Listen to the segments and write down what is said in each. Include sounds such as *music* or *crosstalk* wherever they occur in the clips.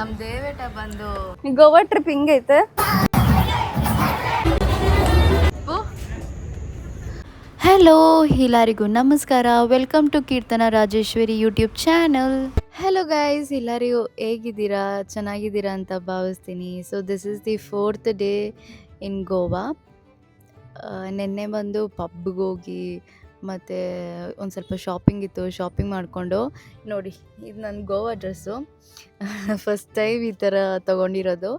ನಮ್ ದೇವೇಟ ಬಂದು Goa trip ಹಿಂಗೈತೆ? Hello ಎಲ್ಲರಿಗೂ ನಮಸ್ಕಾರ. Welcome to Keerthana Rajeshwari YouTube channel hello guys ಎಲ್ಲರಿಗೂ ಹೇಗಿದ್ದೀರಾ? ಚೆನ್ನಾಗಿದ್ದೀರಾ ಅಂತ ಭಾವಿಸ್ತೀನಿ. So this is the fourth day in Goa ನಿನ್ನೆ ಬಂದು ಪಬ್ಗೋಗಿ ಹೋಗಿ ಮತ್ತು ಒಂದು ಸ್ವಲ್ಪ ಶಾಪಿಂಗ್ ಇತ್ತು ಶಾಪಿಂಗ್ ಮಾಡಿಕೊಂಡು. ನೋಡಿ, ಇದು ನನ್ನ ಗೋವಾ ಡ್ರೆಸ್ಸು ಫಸ್ಟ್ ಟೈಮ್ ಈ ಥರ ತೊಗೊಂಡಿರೋದು.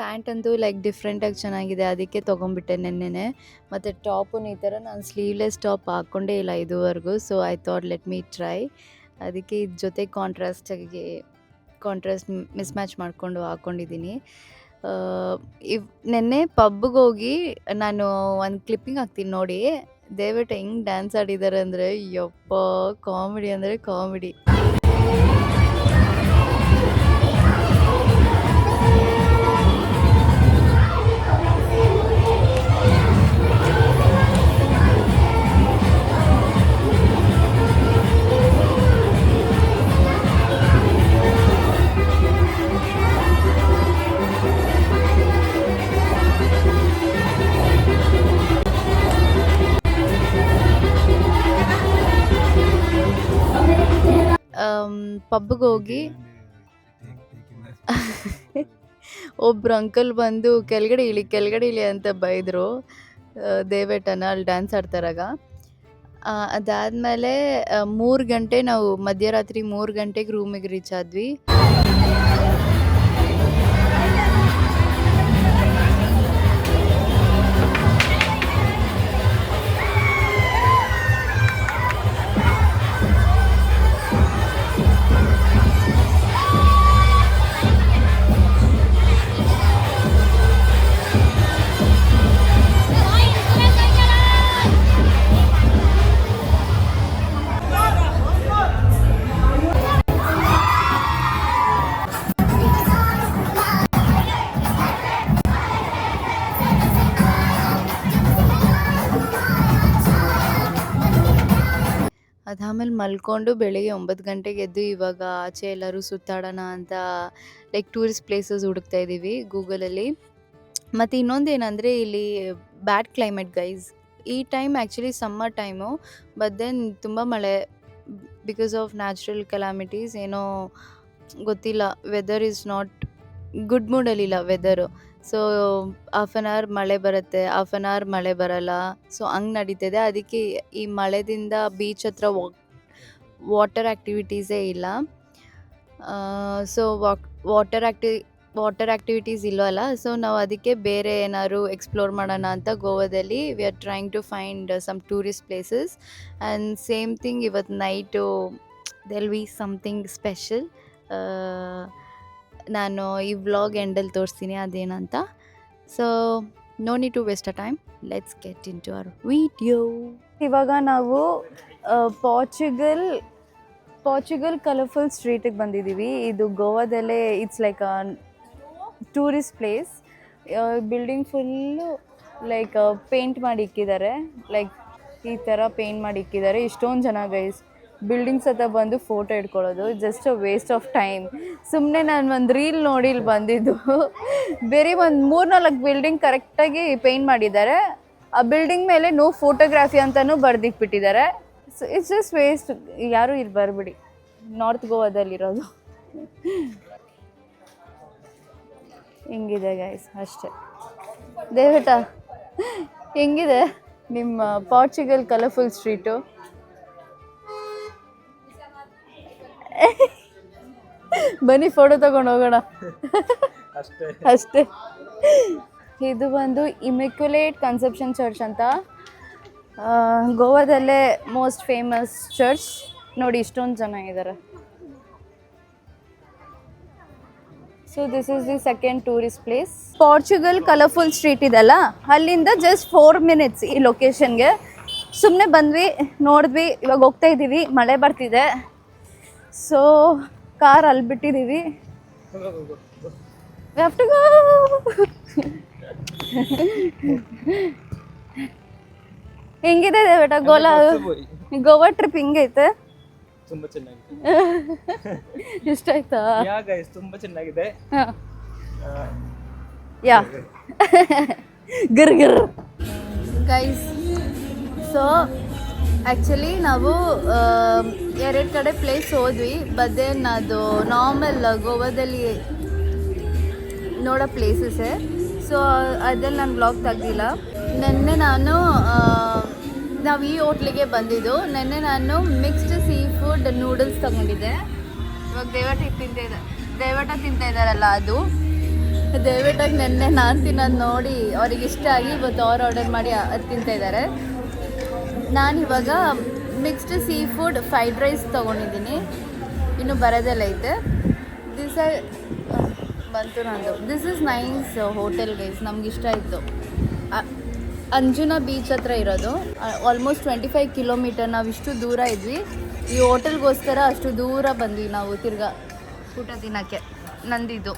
ಪ್ಯಾಂಟ್ ಅಂತೂ ಲೈಕ್ ಡಿಫ್ರೆಂಟಾಗಿ ಚೆನ್ನಾಗಿದೆ. ಅದಕ್ಕೆ ತೊಗೊಂಬಿಟ್ಟೆ ನೆನ್ನೆನೆ. ಮತ್ತು ಟಾಪು ಈ ಥರ ನಾನು ಸ್ಲೀವ್ಲೆಸ್ ಟಾಪ್ ಹಾಕ್ಕೊಂಡೇ ಇಲ್ಲ ಇದುವರೆಗೂ so I thought let me try ಅದಕ್ಕೆ ಇದ್ರ ಜೊತೆ ಕಾಂಟ್ರಾಸ್ಟಾಗಿ ಕಾಂಟ್ರಾಸ್ಟ್ ಮಿಸ್ ಮ್ಯಾಚ್ ಮಾಡಿಕೊಂಡು ಹಾಕ್ಕೊಂಡಿದ್ದೀನಿ ಇವ್, ನೆನ್ನೆ ಪಬ್ಗೆ ಹೋಗಿ ನಾನು ಒಂದು ಕ್ಲಿಪ್ಪಿಂಗ್ ಹಾಕ್ತೀನಿ ನೋಡಿ. ದಯವಿಟ್ಟು ಹೆಂಗೆ ಡ್ಯಾನ್ಸ್ ಆಡಿದ್ದಾರೆ ಅಂದರೆ ಯಪ್ಪ ಕಾಮಿಡಿ ಅಂದರೆ ಕಾಮಿಡಿ ಪಬ್ಗೆ ಹೋಗಿ *laughs* ಒಬ್ರು ಅಂಕಲ್ ಬಂದು ಕೆಳಗಡೆ ಇಳಿ ಕೆಳಗಡೆ ಇಳಿ ಅಂತ ಬೈದರು. ದೇವೇಟನ ಅಲ್ಲಿ ಡ್ಯಾನ್ಸ್ ಆಡ್ತಾರಾಗ. ಅದಾದಮೇಲೆ ಮೂರು ಗಂಟೆ ನಾವು ಮಧ್ಯರಾತ್ರಿ ಮೂರು ಗಂಟೆಗೆ ರೂಮಿಗೆ ರೀಚ್ ಆದ್ವಿ. ಅದಾದಮೇಲೆ ಮಲ್ಕೊಂಡು ಬೆಳಿಗ್ಗೆ ಒಂಬತ್ತು ಗಂಟೆಗೆ ಎದ್ದು ಇವಾಗ ಆಚೆ ಎಲ್ಲರೂ ಸುತ್ತಾಡೋಣ ಅಂತ ಲೈಕ್ ಟೂರಿಸ್ಟ್ ಪ್ಲೇಸಸ್ ಹುಡುಕ್ತಾ ಇದ್ದೀವಿ ಗೂಗಲಲ್ಲಿ. ಮತ್ತು ಇನ್ನೊಂದು ಏನಂದರೆ ಇಲ್ಲಿ ಬ್ಯಾಡ್ ಕ್ಲೈಮೇಟ್ ಗೈಸ್ ಈ time actually summer time but then ತುಂಬ ಮಳೆ ಬಿಕಾಸ್ ಆಫ್ ನ್ಯಾಚುರಲ್ ಕೆಲಾಮಿಟೀಸ್ ಏನೋ ಗೊತ್ತಿಲ್ಲ weather is not good ಮೂಡಲ್ಲಿಲ್ಲ weather so half an hour ಮಳೆ ಬರುತ್ತೆ ಹಾಫ್ ಆನ್ ಅವರ್ ಮಳೆ ಬರಲ್ಲ. ಸೊ ಹಂಗೆ ನಡೀತಿದೆ ಅದಕ್ಕೆ ಈ ಮಳೆದಿಂದ ಬೀಚ್ ಹತ್ರ ವಾಟರ್ ಆ್ಯಕ್ಟಿವಿಟೀಸೇ ಇಲ್ಲ. ಸೊ ವಾಕ್ ವಾಟರ್ ಆ್ಯಕ್ಟಿ ವಾಟರ್ ಆ್ಯಕ್ಟಿವಿಟೀಸ್ ಇಲ್ಲವಲ್ಲ ಸೊ ನಾವು ಅದಕ್ಕೆ ಬೇರೆ ಏನಾದ್ರು ಎಕ್ಸ್ಪ್ಲೋರ್ ಮಾಡೋಣ ಅಂತ ಗೋವಾದಲ್ಲಿ we are trying to find some tourist places and same thing ಇವತ್ತು night they'll we something special ನಾನು ಈ ವ್ಲಾಗ್ ಎಂಡಲ್ಲಿ ತೋರಿಸ್ತೀನಿ ಅದೇನಂತ. So no need to waste a time let's get into our video ಇವಾಗ ನಾವು ಪಾರ್ಚುಗಲ್ ಪಾರ್ಚುಗಲ್ ಕಲರ್ಫುಲ್ ಸ್ಟ್ರೀಟಿಗೆ ಬಂದಿದ್ದೀವಿ ಇದು ಗೋವಾದಲ್ಲೇ it's like tourist place building full like paint ಮಾಡಿ ಇಕ್ಕಿದ್ದಾರೆ ಲೈಕ್ ಈ ಥರ ಪೇಂಟ್ ಮಾಡಿ ಇಕ್ಕಿದ್ದಾರೆ ಇಷ್ಟೊಂದು ಜನ ಗೈಸ್ ಬಿಲ್ಡಿಂಗ್ಸ್ ಹತ್ರ ಬಂದು ಫೋಟೋ ಇಟ್ಕೊಳ್ಳೋದು. ಜಸ್ಟ್ ವೇಸ್ಟ್ ಆಫ್ ಟೈಮ್ ಸುಮ್ಮನೆ ನಾನು ಒಂದು ರೀಲ್ ನೋಡಿ ಇಲ್ಲಿ ಬಂದಿದ್ದು. ಬೇರೆ ಒಂದು ಮೂರ್ನಾಲ್ಕು ಬಿಲ್ಡಿಂಗ್ ಕರೆಕ್ಟಾಗಿ ಪೇಂಟ್ ಮಾಡಿದ್ದಾರೆ. ಆ ಬಿಲ್ಡಿಂಗ್ ಮೇಲೆ ನೋ ಫೋಟೋಗ್ರಾಫಿ ಅಂತಲೂ ಬರ್ದಿಕ್ಬಿಟ್ಟಿದ್ದಾರೆ. ಸೊ ಇಟ್ಸ್ ಜಸ್ಟ್ ವೇಸ್ಟ್ ಯಾರೂ ಇಲ್ಲಿ ಬರಬೇಡಿ. ನಾರ್ತ್ ಗೋವಾದಲ್ಲಿರೋದು ಹೆಂಗಿದೆ ಗೈಸ್ ಅಷ್ಟೇ. ದೇವಟ ಹೆಂಗಿದೆ ನಿಮ್ಮ ಪಾರ್ಚುಗಲ್ ಕಲರ್ಫುಲ್ ಸ್ಟ್ರೀಟು ಬನ್ನಿ ಫೋಟೋ ತಗೊಂಡು ಹೋಗೋಣ. ಅಷ್ಟೇ. ಇದು ಬಂದು ಇಮೆಕ್ಯುಲೇಟ್ ಕನ್ಸೆಪ್ಷನ್ ಚರ್ಚ್ ಅಂತ. ಗೋವಾದಲ್ಲೇ ಮೋಸ್ಟ್ ಫೇಮಸ್ ಚರ್ಚ್. ನೋಡಿ ಇಷ್ಟೊಂದು ಜನ ಇದ್ದಾರೆ so this is the second tourist place Portugal colourful street ಇದೆಲ್ಲ. ಅಲ್ಲಿಂದ ಜಸ್ಟ್ ಫೋರ್ ಮಿನಿಟ್ಸ್ ಈ ಲೊಕೇಶನ್ಗೆ ಸುಮ್ಮನೆ ಬಂದ್ವಿ, ನೋಡಿದ್ವಿ, ಇವಾಗ ಹೋಗ್ತಾ ಇದ್ದೀವಿ ಮಳೆ ಬರ್ತಿದೆ. ಸೊ ಕಾರ್ ಅಲ್ಲಿ ಬಿಟ್ಟಿದ್ದೀವಿ ಗೋ. *laughs* ಹೆಂಗಿದೆ ಬೇಟ? ಗೋಲಾ ಗೋವಾ ಟ್ರಿಪ್ ಹಿಂಗೈತೆ? ತುಂಬಾ ಚೆನ್ನಾಗಿದೆ. *laughs* ಇಷ್ಟ ಆಯ್ತಾ? ಯಾ ಗೈಸ್ ತುಂಬಾ ಚೆನ್ನಾಗಿದೆ. ಯಾ. ಗರ್ ಗರ್. ಗೈಸ್ ಸೊ ಆ್ಯಕ್ಚುಲಿ ನಾವು ಎರಡು ಕಡೆ ಪ್ಲೇಸ್ ಹೋದ್ವಿ ಬಟ್ ದೆನ್ ಅದು ನಾರ್ಮಲ್ ಗೋವಾದಲ್ಲಿ ನೋಡೋ ಪ್ಲೇಸಸ್ಸೇ ಸೊ ಅದ್ರಲ್ಲಿ ನಾನು ಬ್ಲಾಗ್ ತೆಗ್ದಿಲ್ಲ. ನಿನ್ನೆ ನಾನು ನಾವು ಈ ಹೋಟ್ಲಿಗೆ ಬಂದಿದ್ದು. ನಿನ್ನೆ ನಾನು ಮಿಕ್ಸ್ಡ್ ಸೀ ಫುಡ್ ನೂಡಲ್ಸ್ ತಗೊಂಡಿದ್ದೆ. ಇವಾಗ ದೇವಟಿ ತಿಂತ ದೇವಟ ತಿಂತ ಇದ್ದಾರಲ್ಲ ಅದು. ದಯವಿಟ್ಟಾಗಿ ನೆನ್ನೆ ನಾನು ತಿನ್ನೋದು ನೋಡಿ ಅವ್ರಿಗೆ ಇಷ್ಟ ಆಗಿ ಇವತ್ತು ಅವ್ರು ಆರ್ಡರ್ ಮಾಡಿ ಅದು ತಿಂತ ಇದ್ದಾರೆ ನಾನು ಇವಾಗ mixed sea food fried rice ತೊಗೊಂಡಿದ್ದೀನಿ. ಇನ್ನು ಬರೋದೆಲ್ಲ ಐತೆ. ದಿಸ್ ಬಂತು ನಂದು. This is nines hotel guys ನಮ್ಗೆ ಇಷ್ಟ ಆಯಿತು. ಅಂಜುನಾ ಬೀಚ್ ಹತ್ರ ಇರೋದು. ಆಲ್ಮೋಸ್ಟ್ ಟ್ವೆಂಟಿ ಫೈವ್ ಕಿಲೋಮೀಟರ್ ನಾವು ಇಷ್ಟು ದೂರ ಇದ್ವಿ. ಈ ಹೋಟೆಲ್ಗೋಸ್ಕರ ಅಷ್ಟು ದೂರ ಬಂದ್ವಿ ನಾವು ತಿರ್ಗಾ ಊಟ ತಿನ್ನೋಕ್ಕೆ, ನಂದಿದ್ದು.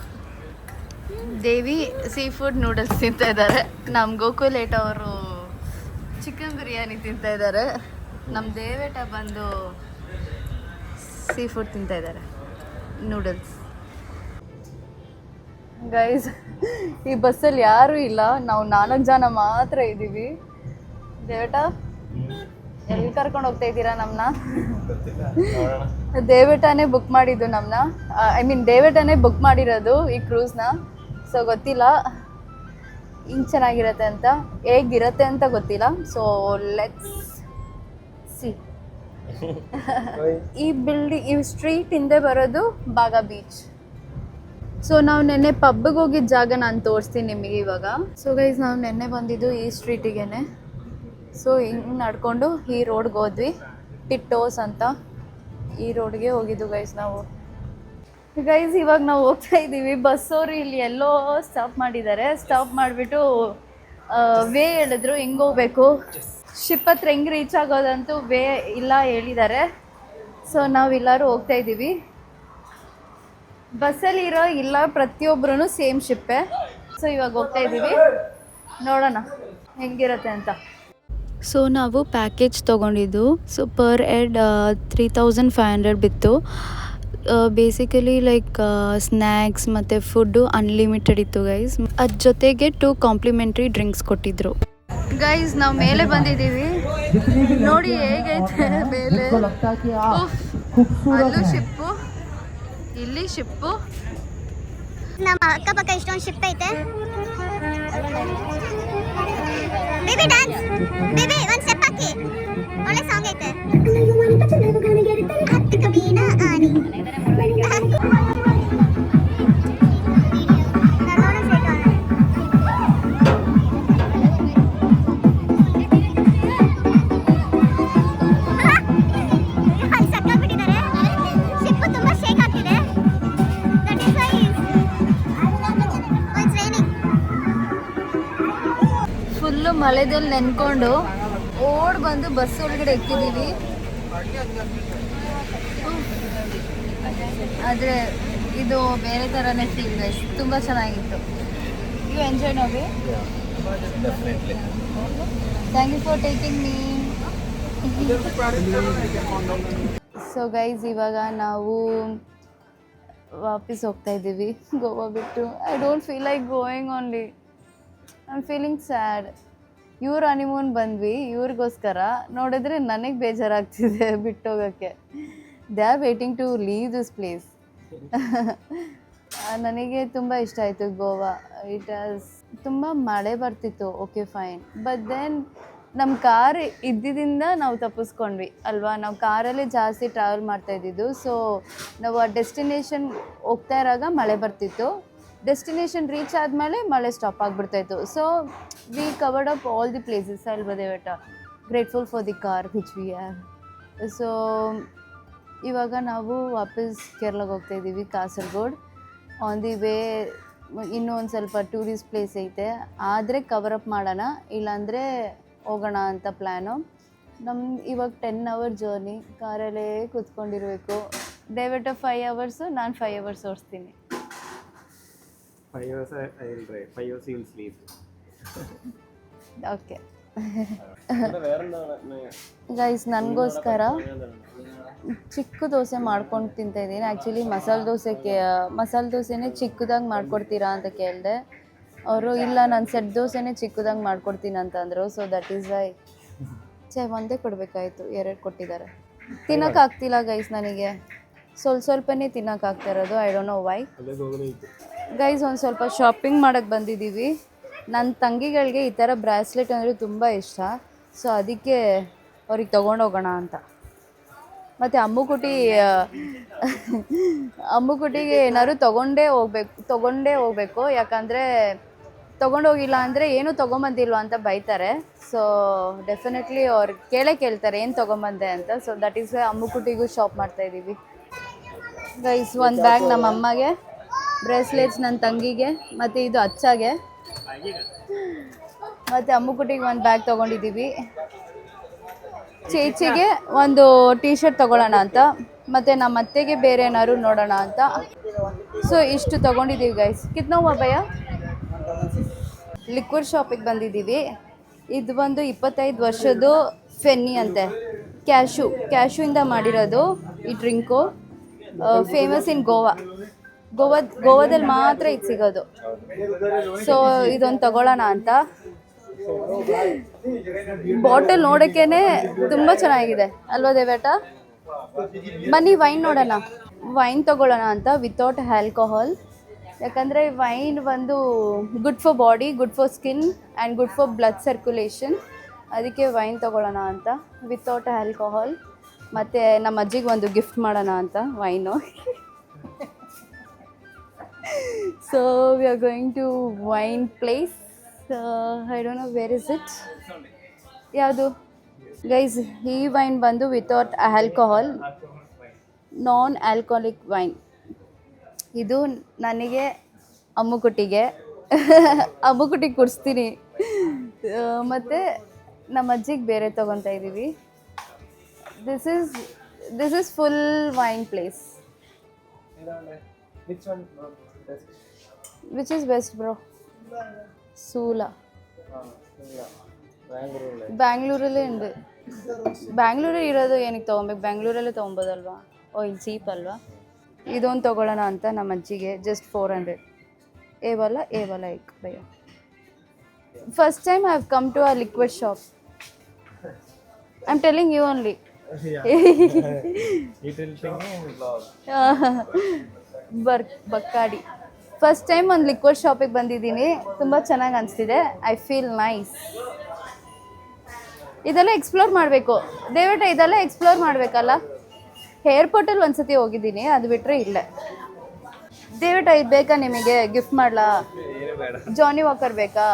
ದೇವಿ ಸೀ ಫುಡ್ ನೂಡಲ್ಸ್ ತಿಂತಾ ಇದ್ದಾರೆ ನಮ್ಮ ಗೋಕುಲೇಟ್ ಅವರು ಚಿಕನ್ ಬಿರಿಯಾನಿ ತಿಂತಾ ಇದ್ದಾರೆ ನಮ್ಮ ದೇವೇಟ ಬಂದು ಸೀ ಫುಡ್ ತಿಂತಾ ಇದ್ದಾರೆ ನೂಡಲ್ಸ್ ಗೈಸ್ ಈ ಬಸ್ಸಲ್ಲಿ ಯಾರು ಇಲ್ಲ. ನಾವು ನಾಲ್ಕು ಜನ ಮಾತ್ರ ಇದ್ದೀವಿ. ದೇವಟ ಎಲ್ಲಿ ಕರ್ಕೊಂಡು ಹೋಗ್ತಾ ಇದ್ದೀರಾ ನಮ್ಮನ್ನ ದೇವೇಟನೇ ಬುಕ್ ಮಾಡಿದ್ದು ನಮ್ಮನ್ನ ಐ ಮೀನ್ ದೇವೇಟನೇ ಬುಕ್ ಮಾಡಿರೋದು ಈ ಕ್ರೂಸ್ನ ಸೊ ಗೊತ್ತಿಲ್ಲ. ಹಿಂಗೆ ಚೆನ್ನಾಗಿರತ್ತೆ ಅಂತ. ಹೇಗಿರತ್ತೆ ಅಂತ ಗೊತ್ತಿಲ್ಲ. ಸೊ ಲೆಟ್ಸ್ ಸಿ ಈ ಬಿಲ್ಡಿಂಗ್ ಈ ಸ್ಟ್ರೀಟ್ ಹಿಂದೆ ಬರೋದು ಬಾಗಾ ಬೀಚ್ ಸೊ ನಾವು ನೆನ್ನೆ ಪಬ್ಬಿಗೆ ಹೋಗಿದ್ದ ಜಾಗ ನಾನು ತೋರಿಸ್ತೀನಿ ನಿಮಗೆ ಇವಾಗ. ಸೊ ಗೈಸ್ ನಾವು ನೆನ್ನೆ ಬಂದಿದ್ದು ಈ ಸ್ಟ್ರೀಟಿಗೆನೆ ಸೊ ಹಿಂಗೆ ನಡ್ಕೊಂಡು ಈ ರೋಡ್ಗೆ ಹೋದ್ವಿ. ಟಿಟ್ಟೋಸ್ ಅಂತ ಈ ರೋಡ್ಗೆ ಹೋಗಿದ್ದು ಗೈಸ್ ನಾವು. ಗೈಸ್ ಇವಾಗ ನಾವು ಹೋಗ್ತಾ ಇದ್ದೀವಿ ಬಸ್ಸವರು ಇಲ್ಲಿ ಎಲ್ಲೋ ಸ್ಟಾಪ್ ಮಾಡಿದ್ದಾರೆ. ಸ್ಟಾಪ್ ಮಾಡಿಬಿಟ್ಟು ವೇ ಹೇಳಿದ್ರು ಹೆಂಗೆ ಹೋಗ್ಬೇಕು. ಶಿಪ್ ಹತ್ರ ಹೆಂಗೆ ರೀಚ್ ಆಗೋದಂತೂ ವೇ ಇಲ್ಲ ಹೇಳಿದ್ದಾರೆ. ಸೊ ನಾವೆಲ್ಲರೂ ಹೋಗ್ತಾ ಇದ್ದೀವಿ ಬಸ್ಸಲ್ಲಿ ಇರೋ ಇಲ್ಲ ಪ್ರತಿಯೊಬ್ಬರೂ ಸೇಮ್ ಶಿಪ್ಪೆ ಸೊ ಇವಾಗ ಹೋಗ್ತಾ ಇದ್ದೀವಿ. ನೋಡೋಣ ಹೆಂಗಿರುತ್ತೆ ಅಂತ. ಸೊ ನಾವು ಪ್ಯಾಕೇಜ್ ತೊಗೊಂಡಿದ್ದು. So per head three thousand five hundred ಬಿತ್ತು. ಬೇಸಿಕಲಿ ಲೈಕ್ ಸ್ನ್ಯಾಕ್ಸ್ ಮತ್ತು ಫುಡ್ಡು ಅನ್ಲಿಮಿಟೆಡ್ ಇತ್ತು ಗೈಸ್ ಅದ್ರ ಜೊತೆಗೆ ಟು ಕಾಂಪ್ಲಿಮೆಂಟ್ರಿ ಡ್ರಿಂಕ್ಸ್ ಕೊಟ್ಟಿದ್ರು. ಗೈಸ್ ನಾವು ಮೇಲೆ ಬಂದಿದ್ದೀವಿ. ನೋಡಿ ಹೇಗೈತೆ ಮೇಲೆ. ಅಲ್ಲೂ ಶಿಪ್ಪು ಇಲ್ಲಿ ಶಿಪ್ಪು. ನಮ್ಮ ಅಕ್ಕಪಕ್ಕ ಇಷ್ಟೊಂದು ಶಿಪ್ ಐತೆ. ಬೇಬಿ ಡ್ಯಾನ್ಸ್ ಬೇಬಿ ಒಂದು ಸ್ಟೆಪ್ ಹಾಕಿ. ಒಳ್ಳೆ ಸಾಂಗ್ ಐತೆ. ಹತ್ತು ಕಬೀನ ಆನಿ. ಮಳೆದಲ್ಲಿ ನೆನ್ಕೊಂಡು ಓಡ್ ಬಂದು ಬಸ್ ಒಳಗಡೆ ಎತ್ತಿದೀವಿ ಆದರೆ ಇದು ಬೇರೆ ಥರನೇ ಫೀಲ್ ಗೈಸ್ ತುಂಬ ಚೆನ್ನಾಗಿತ್ತು. You enjoy ನೋವಿ thank you for taking me so guys ಇವಾಗ ನಾವು ವಾಪಸ್ ಹೋಗ್ತಾ ಇದ್ದೀವಿ ಗೋವಾ ಬಿಟ್ಟು. I don't feel like going only I am feeling sad ಇವ್ರ ಹನಿಮೂನ್ ಬಂದ್ವಿ, ಇವ್ರಿಗೋಸ್ಕರ ನೋಡಿದ್ರೆ *laughs* *laughs* ನನಗೆ ಬೇಜಾರಾಗ್ತಿದೆ ಬಿಟ್ಟೋಗೋಕ್ಕೆ. They are waiting to leave this place ನನಗೆ ತುಂಬ ಇಷ್ಟ ಆಯಿತು ಗೋವಾ. ಇಟ್ ಆಸ್ ತುಂಬ ಮಳೆ ಬರ್ತಿತ್ತು ಓಕೆ ಫೈನ್ ಬಟ್ ದೆನ್ ನಮ್ಮ ಕಾರ್ ಇದ್ದಿದ್ದಿಂದ ನಾವು ತಪ್ಪಿಸ್ಕೊಂಡ್ವಿ, ಅಲ್ವಾ? ನಾವು ಕಾರಲ್ಲಿ ಜಾಸ್ತಿ ಟ್ರಾವೆಲ್ ಮಾಡ್ತಾ ಇದ್ದಿದ್ದು ಸೊ ನಾವು ಆ ಡೆಸ್ಟಿನೇಷನ್ ಹೋಗ್ತಾ ಇರೋಾಗ ಮಳೆ ಬರ್ತಿತ್ತು. ಡೆಸ್ಟಿನೇಷನ್ ರೀಚ್ ಆದಮೇಲೆ ಮಳೆ stop ಆಗಿಬಿಡ್ತಾಯಿತ್ತು so we covered up all the places ಅಲ್ಬದೇವಟ grateful for the car which we are so ಇವಾಗ ನಾವು ವಾಪಸ್ ಕೇರಳಗೆ ಹೋಗ್ತಾ ಇದ್ದೀವಿ, ಕಾಸರಗೋಡ್. ಆನ್ ದಿ ವೇ ಇನ್ನೂ ಒಂದು ಸ್ವಲ್ಪ ಟೂರಿಸ್ಟ್ ಪ್ಲೇಸ್ ಐತೆ. ಆದರೆ ಕವರಪ್ ಮಾಡೋಣ, ಇಲ್ಲಾಂದರೆ ಹೋಗೋಣ ಅಂತ ಪ್ಲ್ಯಾನು ನಮ್ಮ ಇವಾಗ ಟೆನ್ ಅವರ್ ಜರ್ನಿ ಕಾರಲ್ಲೇ ಕೂತ್ಕೊಂಡಿರಬೇಕು. ದಯವಿಟ್ಟು ಫೈವ್ ಅವರ್ಸು ನಾನು ಫೈವ್ ಅವರ್ಸ್ ಓಡಿಸ್ತೀನಿ. Drive. Five hours you will okay guys ನನಗೋಸ್ಕರ ಚಿಕ್ಕ ದೋಸೆ ಮಾಡ್ಕೊಂಡು ತಿಂತ ಇದ್ದೀನಿ ಆ್ಯಕ್ಚುಲಿ ಮಸಾಲೆ ದೋಸೆಗೆ ಮಸಾಲೆ ದೋಸೆನೇ ಚಿಕ್ಕದಾಗಿ ಮಾಡ್ಕೊಡ್ತೀರಾ ಅಂತ ಕೇಳಿದೆ ಅವರು ಇಲ್ಲ ನಾನು ಸೆಟ್ ದೋಸೆನೇ ಚಿಕ್ಕದಾಗಿ ಮಾಡ್ಕೊಡ್ತೀನಿ ಅಂತ ಅಂದರು ಸೊ ದಟ್ ಈಸ್ ವೈ ಚೆ ಒಂದೇ ಕೊಡಬೇಕಾಯ್ತು ಎರಡು ಕೊಟ್ಟಿದ್ದಾರೆ ತಿನ್ನೋಕ್ಕಾಗ್ತಿಲ್ಲ ಗೈಸ್ ನನಗೆ ಸ್ವಲ್ಪ ಸ್ವಲ್ಪನೇ ತಿನ್ನೋಕ್ಕಾಗ್ತಾ ಇರೋದು I don't know why guys ಒಂದು ಸ್ವಲ್ಪ ಶಾಪಿಂಗ್ ಮಾಡೋಕ್ಕೆ ಬಂದಿದ್ದೀವಿ. ನನ್ನ ತಂಗಿಗಳಿಗೆ ಈ ಥರ ಬ್ರಾಸ್ಲೆಟ್ ಅಂದರೆ ತುಂಬ ಇಷ್ಟ. ಸೊ ಅದಕ್ಕೆ ಅವ್ರಿಗೆ ತೊಗೊಂಡೋಗೋಣ ಅಂತ. ಮತ್ತು ಅಮ್ಮುಕುಟಿ ಅಮ್ಮುಕುಟಿಗೆ ಏನಾದ್ರು ತೊಗೊಂಡೇ ಹೋಗ್ಬೇಕು ತೊಗೊಂಡೇ ಹೋಗ್ಬೇಕು. ಯಾಕಂದರೆ ತೊಗೊಂಡೋಗಿಲ್ಲ ಅಂದರೆ ಏನೂ ತೊಗೊಂಬಂದಿಲ್ವ ಅಂತ ಬೈತಾರೆ. ಸೊ ಡೆಫಿನೆಟ್ಲಿ ಅವ್ರು ಕೇಳೇ ಕೇಳ್ತಾರೆ ಏನು ತೊಗೊಂಬಂದೆ ಅಂತ. ಸೊ ದಟ್ ಈಸ್ ವೈ ಅಮ್ಮುಕುಟಿಗೂ ಶಾಪ್ ಮಾಡ್ತಾಯಿದ್ದೀವಿ ಗೈಸ್ ಒಂದು ಬ್ಯಾಗ್ ನಮ್ಮ ಅಮ್ಮಗೆ ಬ್ರೇಸ್ಲೆಟ್ಸ್ ನನ್ನ ತಂಗಿಗೆ, ಮತ್ತು ಇದು ಅಚ್ಚಾಗೆ. ಮತ್ತು ಅಮ್ಮುಕುಟಿಗೆ ಒಂದು ಬ್ಯಾಗ್ ತೊಗೊಂಡಿದ್ದೀವಿ. ಚೇಚಿಗೆ ಒಂದು ಟೀ ಶರ್ಟ್ ತೊಗೊಳ್ಳೋಣ ಅಂತ, ಮತ್ತು ನಮ್ಮ ಅತ್ತೆಗೆ ಬೇರೆ ಏನಾದ್ರು ನೋಡೋಣ ಅಂತ. ಸೊ ಇಷ್ಟು ತೊಗೊಂಡಿದ್ದೀವಿ ಗೈಸ್ ಕಿತ್ನೋ ಭಯ ಲಿಕ್ವಿಡ್ ಶಾಪಿಗೆ ಬಂದಿದ್ದೀವಿ. ಇದು ಬಂದು ಇಪ್ಪತ್ತೈದು ವರ್ಷದ್ದು ಫೆನ್ನಿ ಅಂತೆ. ಕ್ಯಾಶು ಇಂದ ಮಾಡಿರೋದು ಈ drink famous in Goa Goa, ಗೋವಾದಲ್ಲಿ ಮಾತ್ರ ಇದು ಸಿಗೋದು. ಸೊ ಇದೊಂದು ತಗೊಳ್ಳೋಣ ಅಂತ. ಬಾಟಲ್ ನೋಡೋಕ್ಕೇನೆ ತುಂಬ ಚೆನ್ನಾಗಿದೆ. ಅಲ್ವಾ ದೇವೇಟ ಬನ್ನಿ, ವೈನ್ ನೋಡೋಣ. ವೈನ್ ತಗೊಳ್ಳೋಣ ಅಂತ ವಿತೌಟ್ ಆಲ್ಕೋಹಾಲ್ ಯಾಕಂದರೆ ವೈನ್ ಬಂದು good for body good for skin and good for blood circulation ಅದಕ್ಕೆ ವೈನ್ ತಗೊಳ್ಳೋಣ ಅಂತ. ವಿತೌಟ್ ಆಲ್ಕೋಹಾಲ್ ಮತ್ತು ನಮ್ಮ ಅಜ್ಜಿಗೆ ಒಂದು ಗಿಫ್ಟ್ ಮಾಡೋಣ ಅಂತ, wine. *laughs* So are are going to wine place I don't know where is it ಯಾವುದು ಗೈಸ್ ಈ ವೈನ್ ಬಂದು without alcohol non alcoholic wine ಇದು ನನಗೆ ಅಮ್ಮುಕುಟಿಗೆ ಅಮ್ಮುಕುಟಿಗೆ ಕುಡಿಸ್ತೀನಿ ಮತ್ತು ನಮ್ಮ ಅಜ್ಜಿಗೆ ಬೇರೆ ತೊಗೊತಾ ಇದ್ದೀವಿ this is this is full wine place which is best bro Sula ಬ್ಯಾಂಗ್ಳೂರಲ್ಲೇ ಇದೆ ಬ್ಯಾಂಗ್ಳೂರೇ ಇರೋದು ಏನಕ್ಕೆ ತೊಗೊಬೇಕು? ಬ್ಯಾಂಗ್ಳೂರಲ್ಲೇ ತೊಗೊಬೋದಲ್ವಾ? ಓ ಇಲ್ಲಿ ಚೀಪ್ ಅಲ್ವಾ? ಇದೊಂದು ತೊಗೊಳ್ಳೋಣ ಅಂತ ನಮ್ಮ ಅಜ್ಜಿಗೆ ಜಸ್ಟ್ ಫೋರ್ ಹಂಡ್ರೆಡ್ ಏವಲ್ಲ ಏವಲ್ಲ ಇಕ್ bhaiya first time I have come to a liquid shop I am telling you only ಬರ್ ಬಕ್ಕಾಡಿ. ಫಸ್ಟ್ ಟೈಮ್ ಒಂದು ಲಿಕ್ವಿಡ್ ಶಾಪಿಗೆ ಬಂದಿದ್ದೀನಿ. ತುಂಬ ಚೆನ್ನಾಗಿ ಅನಿಸ್ತಿದೆ. ಐ ಫೀಲ್ ನೈಸ್ ಇದೆಲ್ಲ ಎಕ್ಸ್ಪ್ಲೋರ್ ಮಾಡಬೇಕು. ದಯವಿಟ್ಟು ಇದೆಲ್ಲ ಎಕ್ಸ್ಪ್ಲೋರ್ ಮಾಡಬೇಕಲ್ಲ? ಏರ್ಪೋರ್ಟಲ್ಲಿ ಒಂದ್ಸತಿ ಹೋಗಿದ್ದೀನಿ. ಅದು ಬಿಟ್ಟರೆ ಇಲ್ಲೇ. ದಯವಿಟ್ಟು ಇದು ಬೇಕಾ ನಿಮಗೆ? ಗಿಫ್ಟ್ ಮಾಡಲಾ? ಜಾನಿ ವಾಕರ್ ಬೇಕಾ?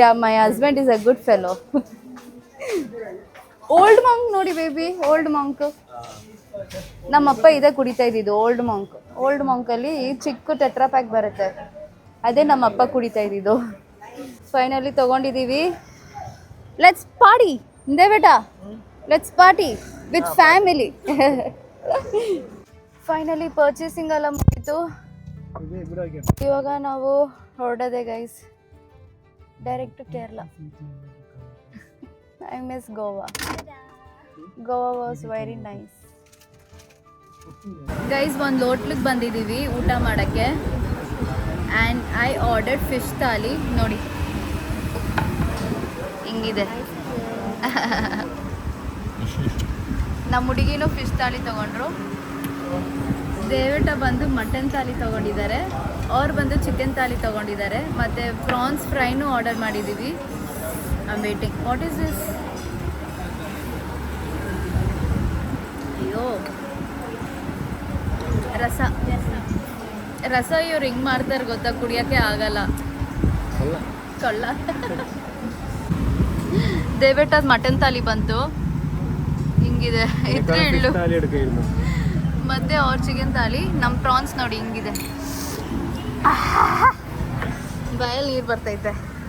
Yeah my husband is a good fellow Old Monk ನೋಡಿ ಬೇಬಿ ಓಲ್ಡ್ ಮಾಂಕ್ ನಮ್ಮಪ್ಪ ಇದೇ ಕುಡಿತಾ ಇದ್ದಿದ್ದು ಓಲ್ಡ್ ಮಾಂಕ್ ಓಲ್ಡ್ ಮಾಂಕಲ್ಲಿ ಚಿಕ್ಕ ಟೆಟ್ರಾ ಪ್ಯಾಕ್ ಬರುತ್ತೆ. ಅದೇ ನಮ್ಮಪ್ಪ ಕುಡಿತಾ ಇದ್ದಿದ್ದು. ಫೈನಲಿ ತಗೊಂಡಿದ್ದೀವಿ. ಲೆಟ್ಸ್ ಪಾರ್ಟಿ ಹಿಂದೆ ಬೇಟಾ. Let's party with family finally purchasing ಎಲ್ಲ ಮುಗೀತು. ಇವಾಗ ನಾವು ಹೊರಡೋದೆ guys direct Kerala I miss Goa Goa was very nice guys ಒಂದು ಹೋಟ್ಲಿಗೆ ಬಂದಿದ್ದೀವಿ ಊಟ ಮಾಡೋಕ್ಕೆ. And I ordered fish thali ನೋಡಿ. ಹಿಂಗಿದೆ. *laughs* ನಮ್ಮ ಹುಡುಗಿನೂ ಫಿಶ್ ಥಾಲಿ ತೊಗೊಂಡ್ರು. ದೇವೇಟ ಬಂದು ಮಟನ್ ಥಾಲಿ ತೊಗೊಂಡಿದ್ದಾರೆ. ಅವ್ರು ಬಂದು ಚಿಕನ್ ಥಾಲಿ ತೊಗೊಂಡಿದ್ದಾರೆ. ಮತ್ತು ಪ್ರಾನ್ಸ್ ಫ್ರೈನೂ ಆರ್ಡರ್ ಮಾಡಿದ್ದೀವಿ I waiting what is this ಅಯ್ಯೋ. ರಸ. ರಸ ಇವ್ರು ಹಿಂಗೆ ಮಾಡ್ತಾರೆ ಗೊತ್ತಾ? ಕುಡಿಯೋಕ್ಕೆ ಆಗಲ್ಲ. ಕಳ್ಳ. ದೇವೇಟ ಮಟನ್ ತಾಳಿ ಬಂತು. ಹಿಂಗಿದೆ. ಇದ್ರೆ ಇಳ್ಳು ಮತ್ತೆ ಅವ್ರ ಚಿಕನ್ ತಾಲಿ ನಮ್ಮ ಪ್ರಾನ್ಸ್ ನೋಡಿ ಹಿಂಗಿದೆ. ಬಾಯಲ್ಲಿ ನೀರು ಬರ್ತೈತೆ.